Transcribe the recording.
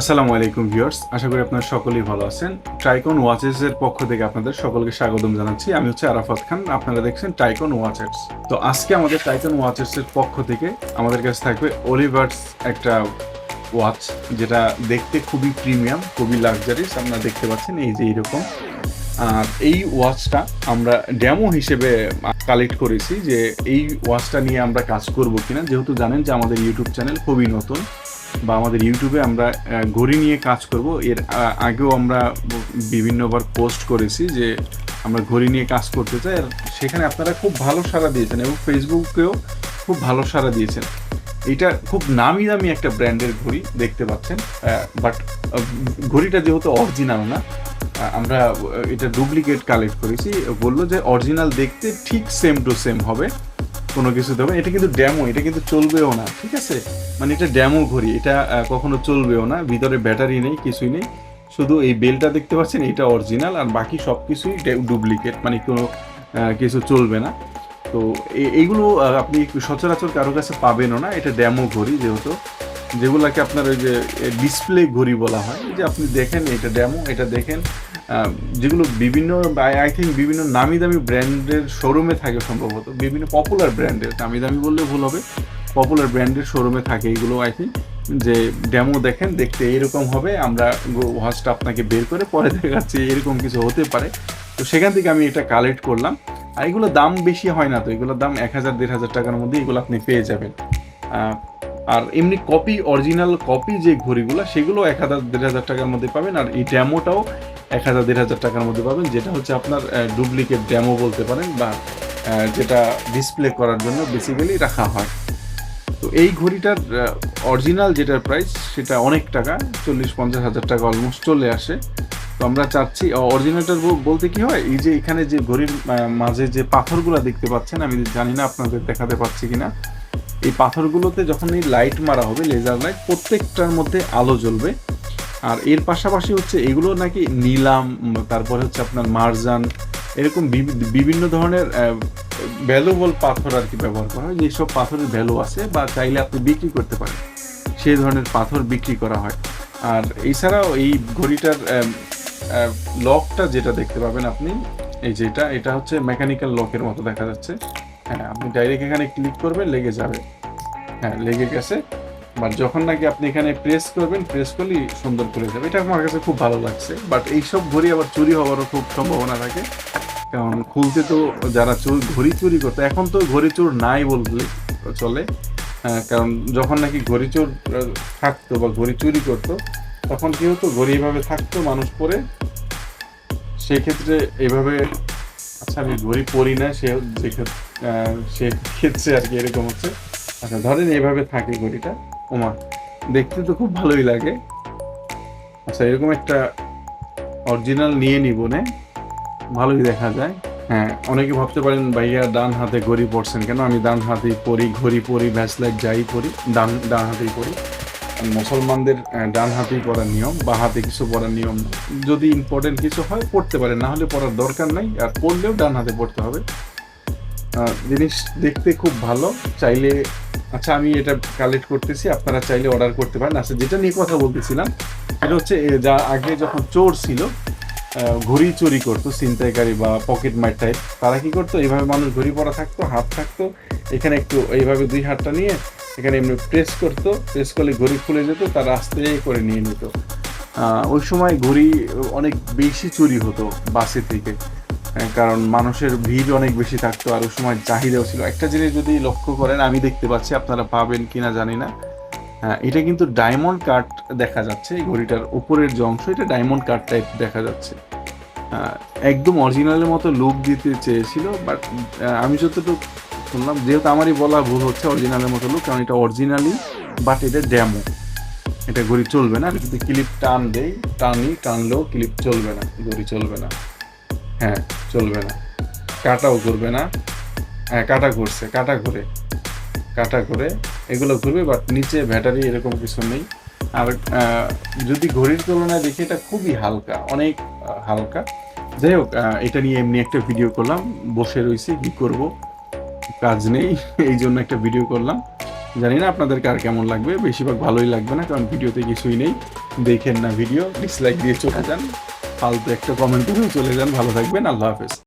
আসসালামু আলাইকুম ভিউয়ার্স, আশা করি আপনারা সকলেই ভালো আছেন। টাইকন ওয়াচেস এর পক্ষ থেকে আপনাদের সকলকে স্বাগতম জানাচ্ছি। আমি হচ্ছে আরাফাত খান, আপনারা দেখছেন টাইকন ওয়াচেস তো আজকে আমাদের টাইকন ওয়াচেস এর পক্ষ থেকে আমাদের কাছে থাকবে অলিভার্স একটা ওয়াচ যেটা দেখতে খুবই প্রিমিয়াম খুবই লাক্সারিস আপনারা দেখতে পাচ্ছেন এই যে এইরকম। আর এই ওয়াচটা আমরা ডেমো হিসেবে কালেক্ট করেছি যে এই ওয়াচটা নিয়ে আমরা কাজ করব কিনা। যেহেতু জানেন যে আমাদের ইউটিউব চ্যানেল খুবই নতুন বা আমাদের ইউটিউবে আমরা ঘড়ি নিয়ে কাজ করব। এর আগেও আমরা বিভিন্নবার পোস্ট করেছি যে আমরা ঘড়ি নিয়ে কাজ করতে চাই। আর সেখানে আপনারা খুব ভালো সাড়া দিয়েছেন এবং ফেসবুকেও খুব ভালো সাড়া দিয়েছেন। এটা খুব নামি দামি একটা ব্র্যান্ডের ঘড়ি দেখতে পাচ্ছেন। বাট ঘড়িটা যেহেতু অরিজিনাল না আমরা এটা ডুপ্লিকেট কালেক্ট করেছি। বলল যে অরিজিনাল দেখতে ঠিক সেম টু সেম হবে। কোনো কিছু দেবে। এটা কিন্তু ড্যামো এটা কিন্তু চলবেও না, ঠিক আছে? মানে এটা ড্যামো ঘড়ি, এটা কখনো চলবেও না, ভিতরে ব্যাটারি নেই, কিছুই নেই। শুধু এই বেলটা দেখতে পাচ্ছেন এটা অরিজিনাল আর বাকি সব কিছুই ডুপ্লিকেট মানে কোনো কিছু চলবে না। তো এইগুলো আপনি সচরাচর কারও কাছে পাবেনও না, এটা ড্যামো ঘড়ি যেহেতু। যেগুলোকে আপনার ওই যে ডিসপ্লে ঘড়ি বলা হয় যে আপনি দেখেন, এটা ড্যামো এটা দেখেন যেগুলো বিভিন্ন আই থিঙ্ক বিভিন্ন নামি দামি ব্র্যান্ডের শোরুমে থাকে সম্ভবত। বিভিন্ন পপুলার ব্র্যান্ডের নামি দামি বললে ভুল হবে। পপুলার ব্র্যান্ডের শোরুমে থাকে এগুলো আই থিঙ্ক যে ডেমো দেখেন, দেখতে এরকম হবে, আমরা ওয়াচটা আপনাকে বের করে পরে দেখাচ্ছি, এরকম কিছু হতে পারে। তো সেখান থেকে আমি এটা কালেক্ট করলাম। আর এগুলো দাম বেশি হয় না তো, এগুলোর দাম এক হাজার, দেড় হাজার টাকার মধ্যে এগুলো আপনি পেয়ে যাবেন। আর এমনি কপি অরিজিনাল কপি যে ঘড়িগুলো, সেগুলো এক হাজার, দেড় হাজার টাকার মধ্যে পাবেন। আর এই ড্যামোটাও এক হাজার, দেড় হাজার টাকার মধ্যে পাবেন, যেটা হচ্ছে আপনার ডুপ্লিকেট ড্যামো বলতে পারেন বা যেটা ডিসপ্লে করার জন্য বেসিক্যালি রাখা হয়। তো এই ঘড়িটার অরিজিনাল যেটার প্রাইস সেটা অনেক টাকা, চল্লিশ, পঞ্চাশ হাজার টাকা অলমোস্ট চলে আসে। তো আমরা চাচ্ছি অরিজিনালটার বলতে কি হয়, এই যে এখানে যে ঘড়ির মাঝে যে পাথরগুলো দেখতে পাচ্ছেন, আমি জানি না আপনাদের দেখাতে পাচ্ছি কিনা, এই পাথরগুলোতে যখন এই লাইট মারা হবে লেজার লাইট প্রত্যেকটার মধ্যে আলো জ্বলবে। আর এর পাশাপাশি হচ্ছে এগুলো নাকি নিলাম, তারপরে হচ্ছে আপনার মার্জান, এরকম বিভি- বিভিন্ন ধরনের ভ্যালুবল পাথর আর কি ব্যবহার করা হয়। যেসব পাথরের ভ্যালু আছে বা চাইলে আপনি বিক্রি করতে পারেন সেই ধরনের পাথর বিক্রি করা হয়। আর এছাড়াও এই ঘড়িটার লকটা যেটা দেখতে পাবেন আপনি, এই যেটা, এটা হচ্ছে মেকানিক্যাল লকের মতো দেখা যাচ্ছে। হ্যাঁ আপনি ডাইরেক্ট এখানে ক্লিক করবেন, লেগে যাবে। হ্যাঁ লেগে গেছে। বাট যখন নাকি আপনি এখানে প্রেস করবেন প্রেস করলেই সুন্দর করে যাবে। এটা আমার কাছে খুব ভালো লাগছে। বাট এইসব ঘড়ি আবার চুরি হওয়ারও খুব সম্ভাবনা থাকে। কারণ খুলতে তো যারা চোর ঘড়ি চুরি করতো এখন তো ঘড়ি চোর নাই বললে চলে। আহ, কারণ যখন নাকি ঘড়ি চোর থাকতো বা ঘড়ি চুরি করতো তখন কি হতো ঘড়ি এভাবে থাকতো মানুষ পরে সেক্ষেত্রে এভাবে আচ্ছা আমি ঘড়ি পরি না সে যে সে ক্ষেত্রে আর কি এরকম হচ্ছে। আচ্ছা ধরেন এইভাবে থাকে ঘড়িটা। ওমা, দেখতে তো খুব ভালোই লাগে। আচ্ছা এরকম একটা অরিজিনাল নিয়ে নিব নে। ভালোই দেখা যায়। হ্যাঁ অনেকে ভাবতে পারেন, ভাইয়া, ডান হাতে ঘড়ি পরছেন কেন? আমি ডান হাতেই পরি, ঘড়ি পরি ভ্যাসলাইট যাই পরি, ডান ডান হাতেই পরি। মুসলমানদের ডান হাতেই পরার নিয়ম, বা হাতে কিছু পরার নিয়ম, যদি ইম্পর্টেন্ট কিছু হয়, পড়তে পারে না হলে পড়ার দরকার নাই, আর পড়লেও ডান হাতে পড়তে হবে। জিনিস দেখতে খুব ভালো। চাইলে আচ্ছা আমি এটা কালেক্ট করতেছি, আপনারা চাইলে অর্ডার করতে পারেন। আচ্ছা যেটা নিয়ে কথা বলতেছিলাম এটা হচ্ছে যা আগে যখন চোর ছিল ঘড়ি চুরি করতো ছিনতাইকারী বা পকেট মার টাইপ তারা কী করতো? এইভাবে মানুষ ঘড়ি পরা থাকতো, হাত থাকতো, এখানে একটু এইভাবে দুই হাতটা নিয়ে এখানে এমনি প্রেস করতো প্রেস করলে ঘড়ি খুলে যেত, তার আস্তে করে নিয়ে নিত। ওই সময় ঘড়ি অনেক বেশি চুরি হতো বাসে থেকে। কারণ মানুষের ভিড় অনেক বেশি থাকতো আর ওই সময় চাহিদাও ছিল। একটা জিনিস যদি লক্ষ্য করেন আমি দেখতে পাচ্ছি আপনারা পাবেন কি না জানি না। হ্যাঁ, এটা কিন্তু ডায়মন্ড কাট দেখা যাচ্ছে এই ঘড়িটার উপরের যে অংশ এটা ডায়মন্ড কাট টাইপ দেখা যাচ্ছে। একদম অরিজিনালের মতো লুক দিতে চেয়েছিল বাট আমি যতটুকু শুনলাম যেহেতু আমারই বলা ভুল হচ্ছে অরিজিনালের মতো লুক কারণ এটা অরিজিনালি বাট এটা ড্যামো এটা ঘড়ি চলবে না আমি যদি ক্লিপ টান দেই টানি টানলেও ক্লিপ চলবে না ঘড়ি চলবে না। হ্যাঁ চলবে না। কাটাও ঘুরবে না। হ্যাঁ কাটা ঘুরছে, কাটা ঘুরে কাটা ঘুরে। এগুলো ঘুরবে বাট নিচে ব্যাটারি এরকম কিছু নেই। আর যদি ঘড়ির তুলনায় দেখি, এটা খুবই হালকা, অনেক হালকা। যাই হোক এটা নিয়ে এমনি একটা ভিডিও করলাম। বসে রয়েছি কি করব? কাজ নেই, এই জন্য একটা ভিডিও করলাম। জানি না আপনাদের কার কেমন লাগবে, বেশিরভাগ ভালোই লাগবে না, কারণ ভিডিওতে কিছুই নেই। দেখেন না ভিডিও ডিসলাইক দিয়ে চলে যান। ফালতু একটা কমেন্ট করে চলে যান ভালো থাকবেন আল্লাহ হাফেজ।